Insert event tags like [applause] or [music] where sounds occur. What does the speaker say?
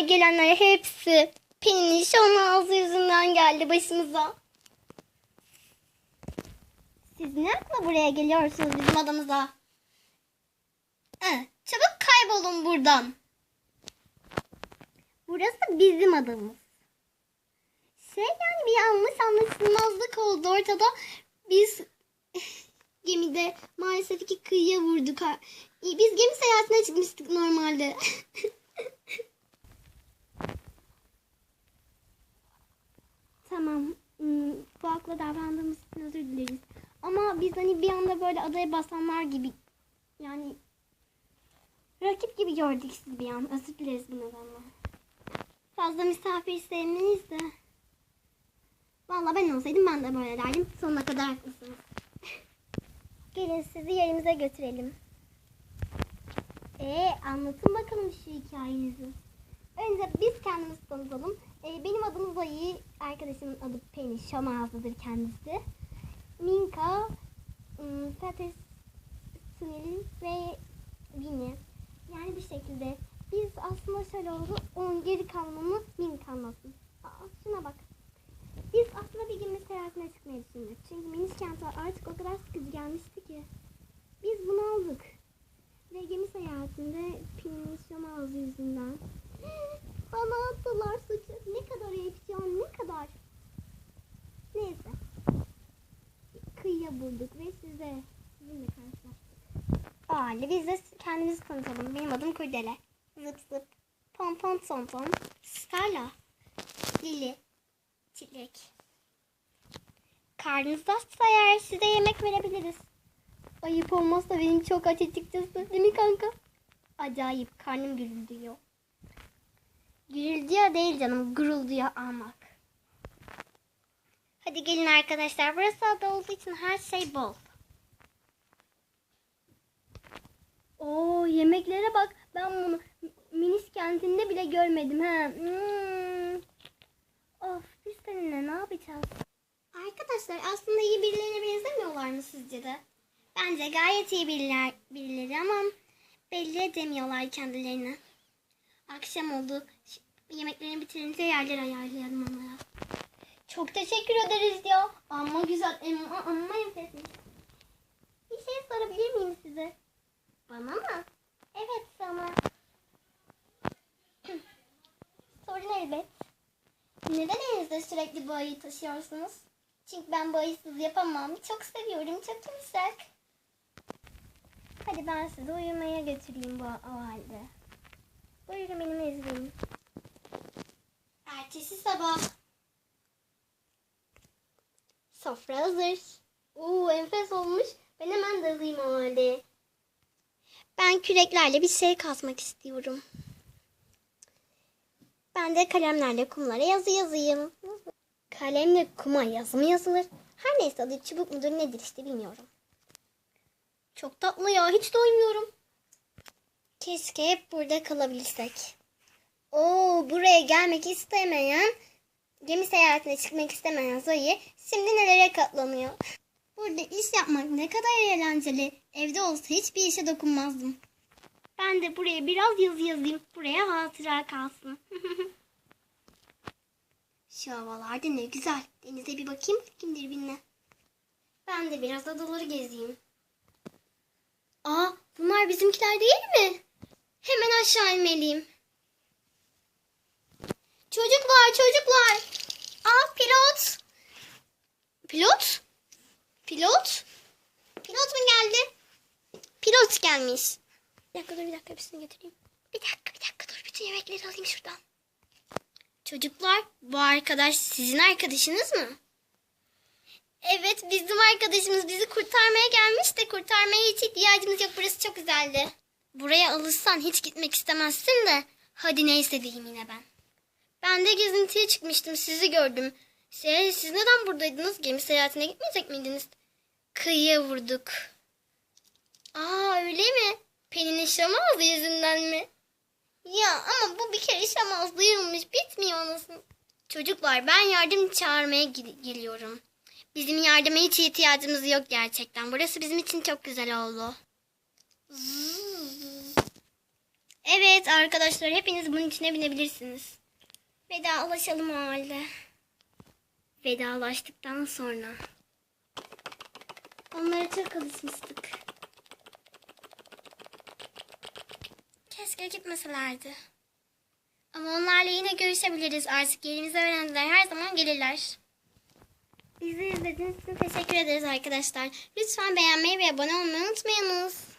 gidenler gelenler hepsi Pelin'in şom ağzı yüzünden geldi başımıza. Siz ne buraya geliyorsunuz bizim adamıza? Çabuk kaybolun buradan. Burası bizim adamız. Şey yani bir yanlış anlaşılmazlık oldu ortada. Biz [laughs] gemide maalesef ki kıyıya vurduk. Biz gemi seyahatine çıkmıştık normalde. [laughs] tamam. hmm, Bu hakla davrandığımız için özür dileriz. Ama biz hani bir anda böyle adaya basanlar gibi yani rakip gibi gördük sizi bir an. Özür dileriz bu nedenle. Fazla misafir sevmeyiz de. Vallahi ben olsaydım ben de böyle derdim. Sonuna kadar haklısınız. [laughs] Gelin sizi yerimize götürelim. Ee, anlatın bakalım şu hikayenizi. Önce biz kendimizi tanıtalım. Ee, benim adım Zoe. Arkadaşımın adı Penny. Şam ağzıdır kendisi. Minka, ım, Peter, Sunil ve Winnie. Yani bir şekilde biz aslında şöyle oldu. Onun geri kalmamı Minka anlatsın. Aa, şuna bak. Biz aslında bir gemi seyahatine çıkmayı düşündük. Çünkü Minis kenti artık o kadar sıkıcı gelmişti ki. Biz bunu aldık. Ve gemi seyahatinde Pin'in şam ağzı yüzünden. Bana attılar suçu. Ne kadar ayıp ya ne kadar. Neyse. Kıyıya bulduk ve size sizinle halde biz de kendimizi tanıtalım. Benim adım Kurdele. Zıp zıp. Pom pom pom pom. Starla. Lili. Çilek. Karnınız açsa eğer size yemek verebiliriz. Ayıp olmazsa benim çok aç açıkçası. Değil mi kanka? Acayip. Karnım gürüldüyor. Gürüldüyor değil canım. Gurulduyor almak. Hadi gelin arkadaşlar. Burası ada olduğu için her şey bol. Oo yemeklere bak. Ben bunu Minis kentinde bile görmedim. ha. Hmm. Of biz seninle ne yapacağız? Arkadaşlar aslında iyi birilerine benzemiyorlar mı sizce de? Bence gayet iyi biriler, birileri ama belli edemiyorlar kendilerini. Akşam oldu. Yemeklerini bitirince yerler ayarlayalım onlara. Çok teşekkür ederiz ya. Amma güzel, amma, amma enfesmiş. Bir şey sorabilir miyim size? Elinizde sürekli bu ayıyı taşıyorsunuz? Çünkü ben bu ayısız yapamam. Çok seviyorum. Çok yumuşak. Hadi ben sizi uyumaya götüreyim bu o halde. Buyurun benim izleyin. Ertesi sabah. Sofra hazır. Oo enfes olmuş. Ben hemen dalayım o halde. Ben küreklerle bir şey kazmak istiyorum. Ben de kalemlerle kumlara yazı yazayım. Kalemle kuma yazı mı yazılır? Her neyse adı çubuk mudur nedir işte bilmiyorum. Çok tatlı ya hiç doymuyorum. Keşke hep burada kalabilsek. Oo buraya gelmek istemeyen, gemi seyahatine çıkmak istemeyen Zoe şimdi nelere katlanıyor. Burada iş yapmak ne kadar eğlenceli. Evde olsa hiçbir işe dokunmazdım. Ben de buraya biraz yazı yazayım. Buraya hatıra kalsın. Şu havalarda ne güzel. Denize bir bakayım kimdir binle. Ben de biraz adaları gezeyim. Aa bunlar bizimkiler değil mi? Hemen aşağı inmeliyim. Çocuklar çocuklar. Aa pilot. Pilot? Pilot? Pilot mu geldi? Pilot gelmiş. Bir dakika dur bir dakika hepsini getireyim. Bir dakika bir dakika dur bütün yemekleri alayım şuradan. Çocuklar bu arkadaş sizin arkadaşınız mı? Evet bizim arkadaşımız bizi kurtarmaya gelmiş de kurtarmaya hiç ihtiyacımız yok. Burası çok güzeldi. Buraya alışsan hiç gitmek istemezsin de. Hadi neyse diyeyim yine ben. Ben de gezintiye çıkmıştım sizi gördüm. Şey, siz neden buradaydınız? Gemi seyahatine gitmeyecek miydiniz? Kıyıya vurduk. Aa öyle mi? Pelin'in şamazı yüzünden mi? Ya ama bu bir kere şamazlıymış. Bitmiyor anasını. Çocuklar ben yardım çağırmaya gel- geliyorum. Bizim yardıma hiç ihtiyacımız yok gerçekten. Burası bizim için çok güzel oldu. Evet arkadaşlar hepiniz bunun içine binebilirsiniz. Vedalaşalım o halde. Vedalaştıktan sonra. Onlara çok alışmıştık. Keşke gitmeselerdi. Ama onlarla yine görüşebiliriz. Artık yerimizi öğrendiler. Her zaman gelirler. Bizi izlediğiniz için teşekkür ederiz arkadaşlar. Lütfen beğenmeyi ve abone olmayı unutmayınız.